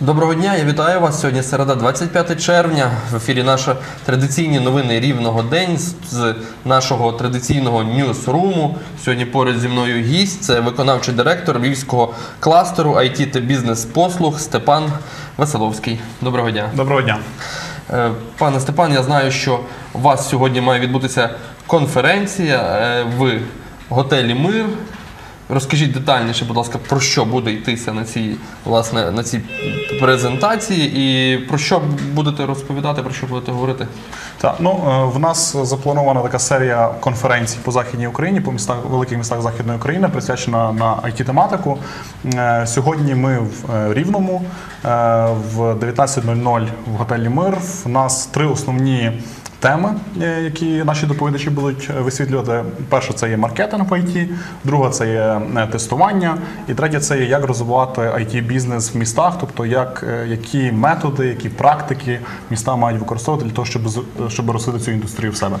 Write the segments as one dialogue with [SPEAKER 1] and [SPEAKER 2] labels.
[SPEAKER 1] Доброго дня, я вітаю вас. Сьогодні середа, 25 червня. В ефірі наші традиційні новини рівного день з- нашого традиційного ньюсруму. Сьогодні поряд зі мною гість. Це виконавчий директор львівського кластеру IT та бізнес послуг Степан Веселовський. Доброго дня.
[SPEAKER 2] Доброго дня.
[SPEAKER 1] Е, Пане Степан, я знаю, що у вас сьогодні має відбутися конференція е, в готелі Мир. Розкажіть детальніше, будь ласка, про що буде йтися на цій власне на цій презентації, і про що будете розповідати, про що будете говорити?
[SPEAKER 2] Так, ну е, в нас запланована така серія конференцій по західній Україні, по містах великих містах західної України, присвячена на it тематику Е, Сьогодні ми в е, Рівному в 19.00 в готелі Мир. В нас три основні. Теми, е, які наші доповідачі будуть е, висвітлювати. Перша це є маркетинг в IT, друга це є е, тестування, і третя це є як розвивати it бізнес в містах, тобто як, які методи, які практики міста мають використовувати для того, щоб щоб розвити цю індустрію в себе.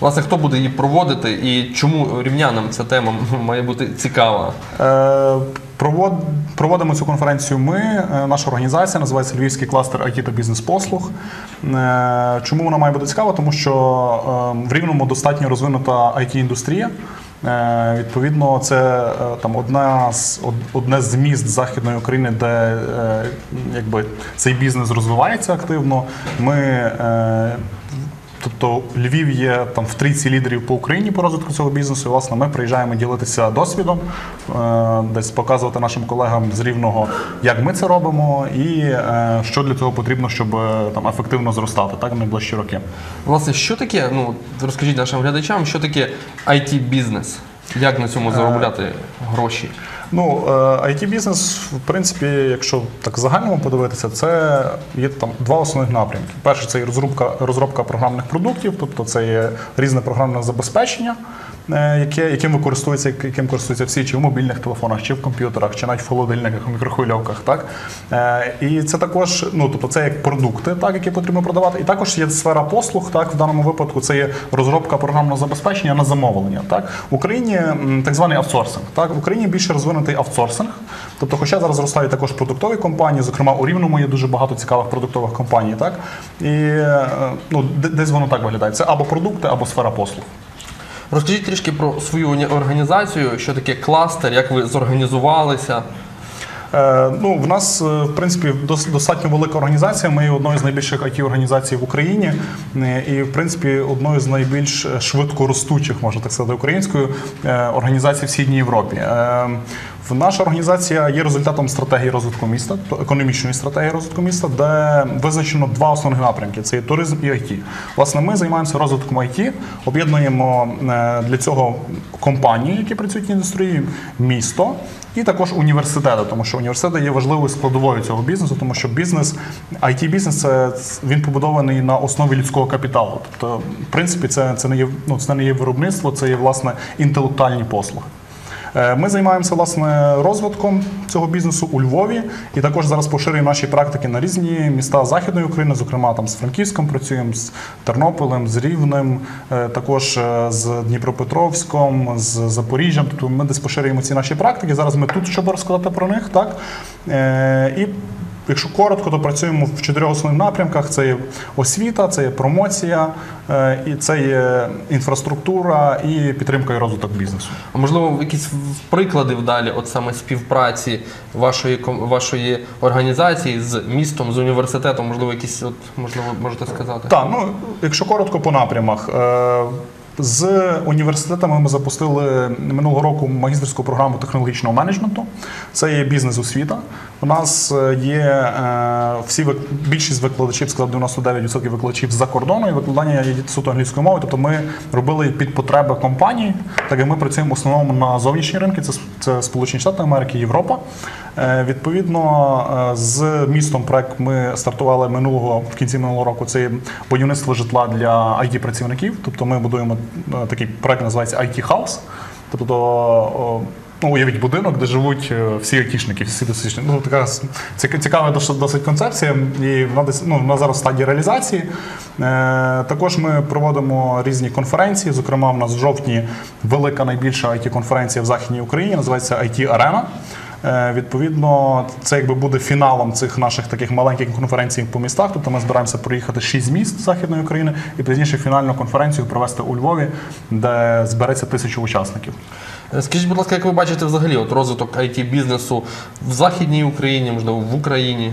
[SPEAKER 1] Власне, хто буде її проводити і чому рівнянам ця тема має бути цікава?
[SPEAKER 2] Е, проводимо цю конференцію ми. Е, Наша організація називається Львівський кластер IT та бізнес-послуг. Е, Чому вона має бути цікава? Тому що е, в Рівному достатньо розвинута IT-індустрія. Е, Відповідно, це там одна з одне з міст Західної України, де якби цей бізнес розвивається активно. Ми Тобто Львів є там в трійці лідерів по Україні по розвитку цього бізнесу. І, власне, ми приїжджаємо ділитися досвідом, е, десь показувати нашим колегам з рівного, як ми це робимо, і е, що для цього потрібно, щоб е, там ефективно зростати так найближчі роки.
[SPEAKER 1] Власне, що таке? Ну розкажіть нашим глядачам, що таке it бізнес Як на цьому заробляти гроші?
[SPEAKER 2] Ну, it бізнес, в принципі, якщо так загальному подивитися, це є там два основних напрямки. Перший це розробка, розробка програмних продуктів, тобто це є різне програмне забезпечення, е, яке, яким використовується, яким користуються всі, чи в мобільних телефонах, чи в комп'ютерах, чи навіть в холодильниках, в мікрохвильовках. Так? Е, І це також, ну тобто це як продукти, так, які потрібно продавати. І також є сфера послуг. Так, в даному випадку це є розробка програмного забезпечення на замовлення. Так, в Україні так званий аутсорсинг. Так, в Україні більше розвинутий аутсорсинг. Тобто, хоча зараз зростають також продуктові компанії, зокрема у Рівному є дуже багато цікавих продуктових компаній. Так, і е, ну, десь воно так виглядає. Це або продукти, або сфера послуг.
[SPEAKER 1] Розкажіть трішки про свою організацію, що таке кластер, як ви зорганізувалися.
[SPEAKER 2] Е, Ну, в нас, е, в принципі, дос- достатньо велика організація. Ми є одною з найбільших it організацій в Україні, Е, і, в принципі, одною з найбільш швидко ростучих, можна так сказати, українською е, організацій в Східній Європі. Наша організація є результатом стратегії розвитку міста, економічної стратегії розвитку міста, де визначено два основних напрямки: це є туризм і IT. Власне, ми займаємося розвитком IT, об'єднуємо е, для цього компанії, які працюють в індустрії, місто. І також університети, тому що університети є важливою складовою цього бізнесу, тому що бізнес, it бізнес це він побудований на основі людського капіталу. Тобто, в принципі, це, це не є ну, це не є виробництво, це є власне інтелектуальні послуги. Е, Ми займаємося власне розвитком цього бізнесу у Львові, і також зараз поширюємо наші практики на різні міста Західної України, зокрема там з Франківськом працюємо, з Тернополем, з Рівнем, е, також е, з Дніпропетровськом, з Запоріжжям. Тобто ми десь поширюємо ці наші практики. Зараз ми тут, щоб розказати про них, так і. Якщо коротко, то працюємо в чотирьох основних напрямках: це є освіта, це є промоція, е, і це є інфраструктура і підтримка і розвиток бізнесу.
[SPEAKER 1] А можливо, якісь приклади вдалі, от саме співпраці вашої вашої організації з містом, з університетом, можливо, якісь от можливо можете сказати.
[SPEAKER 2] Так, ну якщо коротко по напрямах. З університетами ми запустили минулого року магістерську програму технологічного менеджменту. Це є бізнес-освіта. У нас е, є е, всі більшість викладачів, сказав 99% викладачів за кордону, і викладання суто англійською мовою. Тобто ми робили під потреби компаній, так як ми працюємо в основному на зовнішні ринки, це, це Сполучені Штати Америки, Європа. Е, Відповідно, з містом проект ми стартували минулого в кінці минулого року. Це будівництво житла для it працівників. Тобто ми будуємо такий проект, називається IT House. Тобто, ну, уявіть будинок, де живуть е, всі айтішники, всі досвідчені. Ну, така цікава досить концепція, і вона десь ну, вона зараз в стадії реалізації. Е, також ми проводимо різні конференції. Зокрема, в нас в жовтні велика найбільша it конференція в Західній Україні, називається IT Arena. Е, Відповідно, це якби буде фіналом цих наших таких маленьких конференцій по містах. Тобто ми збираємося проїхати шість міст Західної України і пізніше фінальну конференцію провести у Львові, де збереться тисячу учасників.
[SPEAKER 1] Е, Скажіть, будь ласка, як ви бачите взагалі от розвиток it бізнесу в Західній Україні, можливо, в Україні?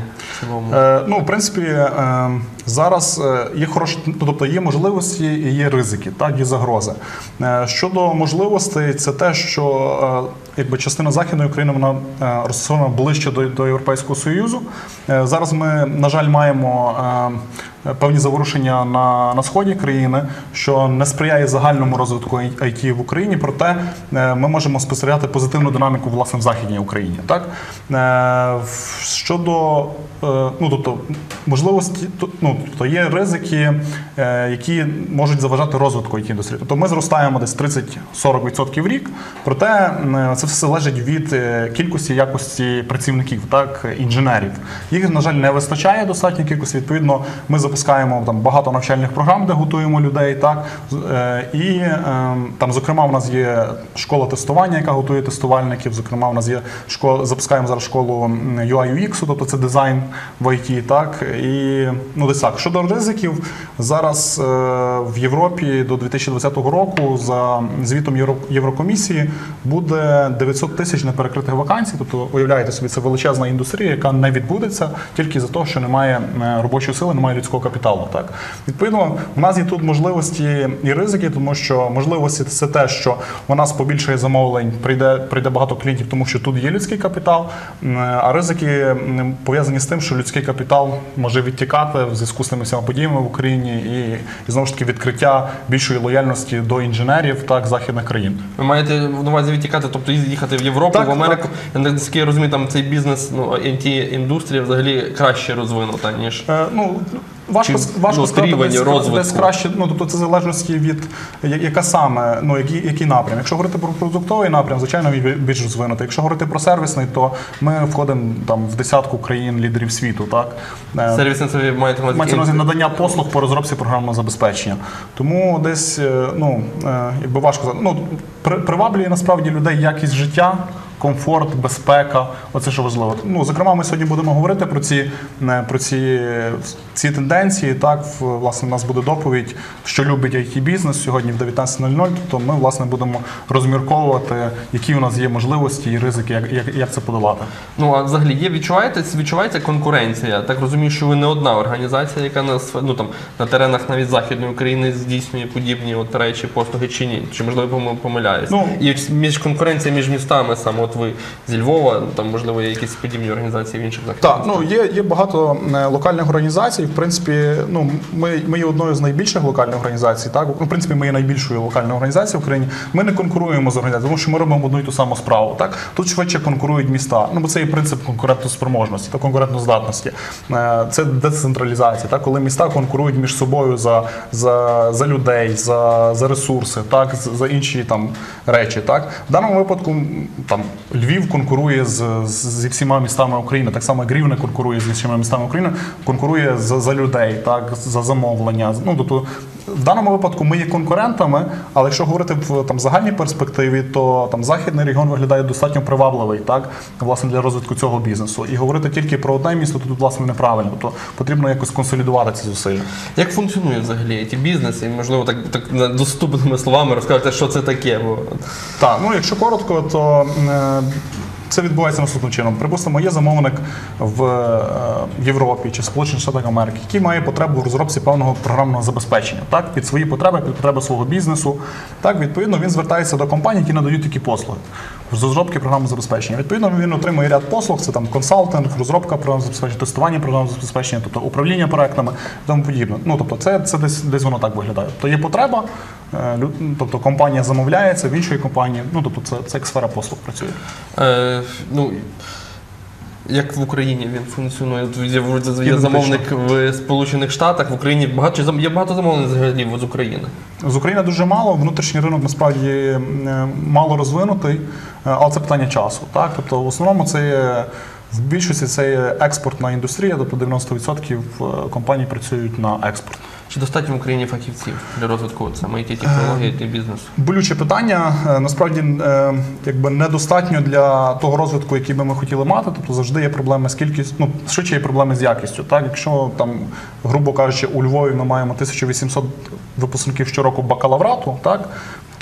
[SPEAKER 2] Е, ну, в принципі, е, зараз е, є хороші, ну, тобто є можливості і є ризики, так, є загрози. Е, щодо можливостей, це те, що е, якби частина Західної України вона е, розташована ближче до, до Європейського Союзу. Е, зараз ми, на жаль, маємо. Е, Певні заворушення на, на сході країни, що не сприяє загальному розвитку IT в Україні, проте ми можемо спостерігати позитивну динаміку власне в західній Україні. Так щодо ну тобто можливості, ну тобто є ризики, які можуть заважати розвитку it індустрії. Тобто ми зростаємо десь 30-40% в рік, проте м, це все залежить від е, кількості якості працівників, так інженерів. Їх на жаль не вистачає достатньої кількості. Відповідно, ми запускаємо там багато навчальних програм, де готуємо людей. Так е, і е, там, зокрема, у нас є школа тестування, яка готує тестувальників. Зокрема, у нас є школа, запускаємо зараз школу UI UX, тобто це дизайн в IT. Так і ну десь так. Щодо ризиків, зараз е, в Європі до 2020 року за звітом Євро- Єврокомісії буде 900 тисяч неперекритих вакансій. Тобто, уявляєте собі, це величезна індустрія, яка не відбудеться тільки за те, що немає е, робочої сили, немає людського капіталу. Так відповідно, в нас є тут можливості і ризики, тому що можливості це те, що у нас побільшає замовлень, прийде прийде багато клієнтів, тому що тут є людський капітал. А ризики пов'язані з тим, що людський капітал може відтікати в зв'язку з тими всіма подіями в Україні і, і знову ж таки відкриття більшої лояльності до інженерів так західних країн.
[SPEAKER 1] Ви маєте на увазі відтікати, тобто їхати в Європу,
[SPEAKER 2] Так,
[SPEAKER 1] в Америку. Я наскільки я розумію, там цей бізнес, ну індустрія взагалі краще розвинута, ніж
[SPEAKER 2] Е, ну, важко,
[SPEAKER 1] Чи,
[SPEAKER 2] важко
[SPEAKER 1] ну,
[SPEAKER 2] сказати, десь,
[SPEAKER 1] розвитку?
[SPEAKER 2] десь краще. Ну, тобто це залежності від яка саме, ну, який, який напрям. Якщо говорити про продуктовий напрям, звичайно, він більш розвинутий. Якщо говорити про сервісний, то ми входимо там в десятку країн лідерів світу. Так?
[SPEAKER 1] Сервісне це маєте увазі
[SPEAKER 2] Мається на увазі надання послуг по розробці програмного забезпечення. Тому десь е, ну, е, якби важко. Ну, при- приваблює насправді людей якість життя. Комфорт, безпека, оце що важливо. Ну, зокрема, ми сьогодні будемо говорити про ці, е, про ці, ці тенденції. Так, В- власне, у нас буде доповідь, що любить it бізнес сьогодні в 19.00. Тобто ми власне будемо розмірковувати, які у нас є можливості і ризики, як, як, як це подолати.
[SPEAKER 1] Ну а взагалі є відчуваєте, відчувається конкуренція. Так розумію, що ви не одна організація, яка на ну там на теренах навіть західної України здійснює подібні от речі, послуги чи ні? Чи можливо помиляюсь?
[SPEAKER 2] Ну,
[SPEAKER 1] і між конкуренція між містами, саме от ви зі Львова, там можливо є якісь подібні організації в інших західних
[SPEAKER 2] Так, ну є, є багато е, локальних організацій. В принципі, ну ми, ми є одною з найбільших локальних організацій. Так, ну, в принципі, ми є найбільшою локальною організацією в Україні. Ми не конкуруємо з організацією, тому що ми робимо одну і ту саму справу. Так, тут швидше конкурують міста. Ну бо це є принцип конкурентоспроможності та конкурентоздатності. Е, Це децентралізація. Так, коли міста конкурують між собою за, за, за людей, за, за ресурси, так, за, за інші там речі. Так, в даному випадку там Львів конкурує з, з, зі всіма містами України, так само як Рівне конкурує з всіма містами України, конкурує за, за людей, так, за замовлення. Ну, тобто, в даному випадку ми є конкурентами, але якщо говорити в там, загальній перспективі, то там західний регіон виглядає достатньо привабливий, так, власне, для розвитку цього бізнесу. І говорити тільки про одне місто, то тут власне неправильно. Тобто потрібно якось консолідувати ці зусилля.
[SPEAKER 1] Як функціонує взагалі ті бізнес? І можливо так, так доступними словами розкажете, що це таке? Бо
[SPEAKER 2] Так, ну якщо коротко, то е, це відбувається наступним чином. Припустимо, є замовник в е, Європі чи Сполучених Штатах Америки, який має потребу в розробці певного програмного забезпечення, так, під свої потреби, під потреби свого бізнесу. Так, відповідно, він звертається до компаній, які надають такі послуги. З розробки програмного забезпечення. Відповідно, він отримує ряд послуг, це там консалтинг, розробка програмного забезпечення, тестування програмного забезпечення, тобто управління проектами і тому подібне. Ну тобто, це, це десь десь воно так виглядає. Тобто є потреба, тобто компанія замовляється в іншої компанії. Ну тобто, це, це як сфера послуг працює.
[SPEAKER 1] Е, ну, як в Україні він функціонує? Є, є замовник в Сполучених Штатах, в Україні багато є багато замовлень взагалі з України.
[SPEAKER 2] З України дуже мало, внутрішній ринок насправді е, мало розвинутий, е, але це питання часу. Так? Тобто, в основному це є, в більшості це є експортна індустрія, тобто 90% компаній працюють на експорт.
[SPEAKER 1] Чи достатньо в Україні фахівців для розвитку саме it технології it бізнесу?
[SPEAKER 2] Болюче питання. Е, Насправді е, якби недостатньо для того розвитку, який би ми хотіли мати. Тобто завжди є проблеми з кількістю, ну швидше є проблеми з якістю. Так, якщо там, грубо кажучи, у Львові ми маємо 1800 випускників щороку бакалаврату, так.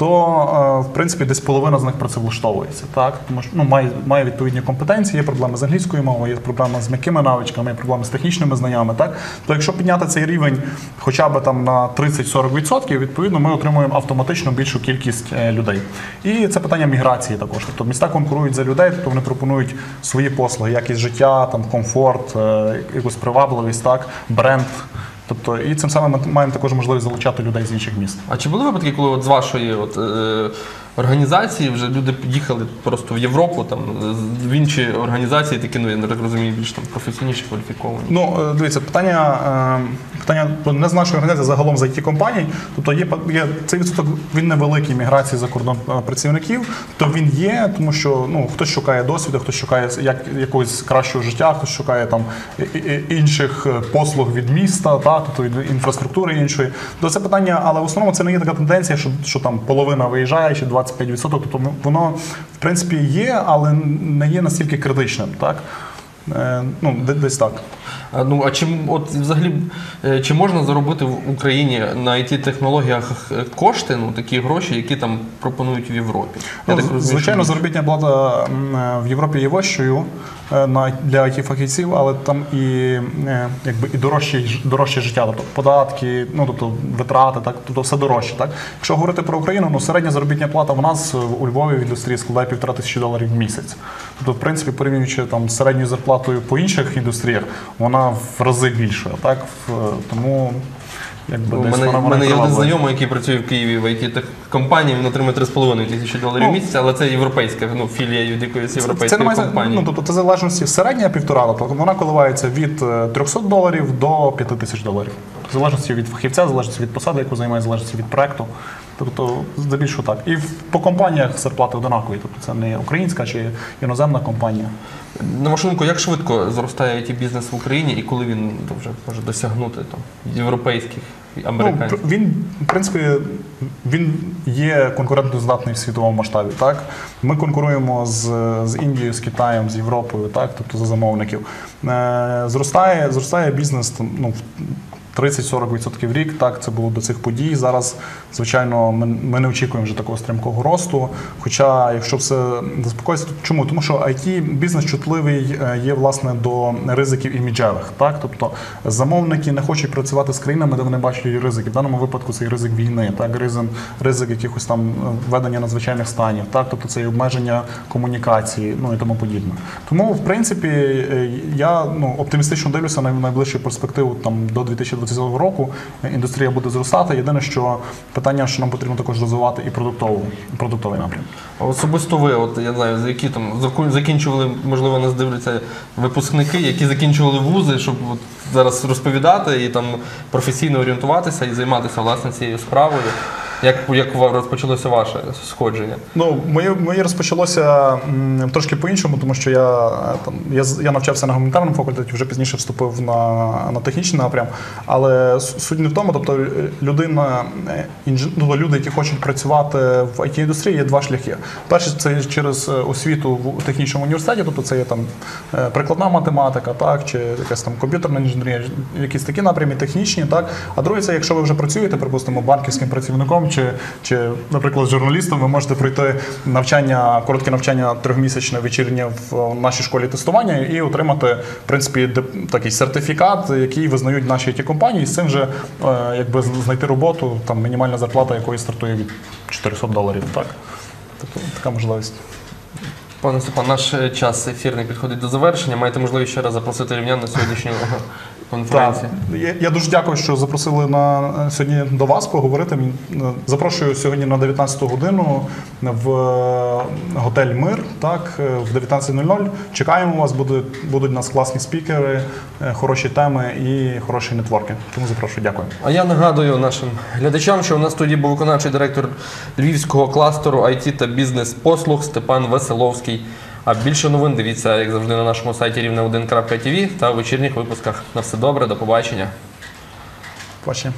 [SPEAKER 2] То е, в принципі десь половина з них працевлаштовується, так тому що ну має, має відповідні компетенції. Є проблеми з англійською мовою, є проблеми з м'якими навичками, є проблеми з технічними знаннями. Так то якщо підняти цей рівень хоча б там на 30-40%, відповідно ми отримуємо автоматично більшу кількість е, людей. І це питання міграції також. Тобто міста конкурують за людей, тобто вони пропонують свої послуги, якість життя, там комфорт, е, якусь привабливість, так бренд. Тобто, і цим самим ми маємо також можливість залучати людей з інших міст.
[SPEAKER 1] А чи були випадки, коли от з вашої от, е, організації вже люди їхали просто в Європу, там, в інші організації, такі, ну я не розумію, більш там професійніші, кваліфіковані?
[SPEAKER 2] Ну, е, дивіться, питання, е, питання ну, не з нашої організації, загалом з it компаній. Тобто є, є цей відсоток він невеликий міграції за кордон е, працівників. То він є, тому що ну хтось шукає досвіду, хтось шукає як якогось кращого життя, хтось шукає там інших послуг від міста, та тобто від інфраструктури іншої. То це питання, але в основному це не є така тенденція, що, що там половина виїжджає чи 25%. Тобто воно в принципі є, але не є настільки критичним, так. Е, Ну, десь так.
[SPEAKER 1] Ну, а чи от взагалі е, чи можна заробити в Україні на it технологіях е, кошти, ну такі гроші, які там пропонують в Європі? Я
[SPEAKER 2] Ну,
[SPEAKER 1] так розумію,
[SPEAKER 2] звичайно,
[SPEAKER 1] що
[SPEAKER 2] заробітня плата в Європі є вищою для it фахівців, але там і якби і дорожче, дорожче життя, тобто податки, ну тобто витрати, так тобто все дорожче. Так, якщо говорити про Україну, ну середня заробітня плата в нас у Львові в індустрії складає півтора тисячі доларів в місяць. Тобто, в принципі, порівнюючи там з середньою зарплатою по інших індустріях, вона в рази більша. Так В- тому якби
[SPEAKER 1] У мене, мене є один знайомий, який працює в Києві в it компанії, він отримує 3,5 тисячі доларів в
[SPEAKER 2] Ну,
[SPEAKER 1] місяць, але це європейська ну, філія від якоїсь європейської
[SPEAKER 2] не має
[SPEAKER 1] компанії.
[SPEAKER 2] ну, тобто це залежності середня півтора, тобто вона коливається від е, 300 доларів до 5 тисяч доларів. В залежності від фахівця, в залежності від посади, яку займає, в залежності від проекту. Тобто, здебільшого так. І по компаніях зарплати однакові. Тобто це не українська чи іноземна компанія.
[SPEAKER 1] На вашу думку, як швидко зростає it бізнес в Україні і коли він ну, вже може досягнути там, європейських
[SPEAKER 2] Ну,
[SPEAKER 1] американських?
[SPEAKER 2] він, в принципі, він є конкурентоздатний в світовому масштабі. Так? Ми конкуруємо з, з Індією, з Китаєм, з Європою, так? тобто за замовників. Е, зростає, зростає бізнес ну, 30-40% в рік. Так, це було до цих подій. Зараз, звичайно, ми, не очікуємо вже такого стрімкого росту. Хоча, якщо все заспокоїться, то чому? Тому що IT бізнес чутливий е, є власне до ризиків іміджевих. Так, тобто замовники не хочуть працювати з країнами, де вони бачать ризики. В даному випадку це і ризик війни, так ризик, ризик якихось там е, введення надзвичайних станів, так, тобто це і обмеження комунікації, ну і тому подібне. Тому, в принципі, е, я ну оптимістично дивлюся на найближчу перспективу там до 2020 року. е, Індустрія буде зростати. Єдине, що питання, що нам потрібно також розвивати і продуктову продуктовий напрям.
[SPEAKER 1] Особисто ви, от я знаю, за які там закінчували, можливо, нас дивляться випускники, які закінчували вузи, щоб от зараз розповідати і там професійно орієнтуватися і займатися власне цією справою. Як, як розпочалося ваше сходження?
[SPEAKER 2] Ну, моє, моє розпочалося м, трошки по-іншому, тому що я е, там я, я навчався на гуманітарному факультеті, вже пізніше вступив на, на технічний напрям. Але суть не в тому, тобто людина, е, інж, ну, люди, які хочуть працювати в it індустрії, є два шляхи. Перший це через е, освіту в технічному університеті, тобто це є там прикладна математика, так, чи якась там комп'ютерна інженерія, якісь такі напрямі технічні, так. А другий це, якщо ви вже працюєте, припустимо, банківським працівником чи, чи, наприклад, журналістом, ви можете пройти навчання, коротке навчання трьохмісячне вечірнє в нашій школі тестування і отримати, в принципі, такий сертифікат, який визнають наші ті компанії, і з цим вже е, якби знайти роботу, там мінімальна зарплата якої стартує від 400 доларів. Так. Тобто така можливість.
[SPEAKER 1] Пане Степан, наш е, час ефірний підходить до завершення. Маєте можливість ще раз запросити рівнян на сьогоднішню конференцію.
[SPEAKER 2] Так. Я, я дуже дякую, що запросили на е, сьогодні до вас поговорити. Е, Запрошую сьогодні на 19 годину в е, готель Мир. Так, в 19.00. Чекаємо вас. Будуть будуть у нас класні спікери, хороші теми і хороші нетворки. Тому запрошую. Дякую.
[SPEAKER 1] А я нагадую нашим глядачам, що у нас тоді був виконавчий директор Львівського кластеру IT та бізнес-послуг Степан Веселовський. А більше новин дивіться, як завжди, на нашому сайті рівне1.tv та в вечірніх випусках. На все добре, до побачення.
[SPEAKER 2] Бачення.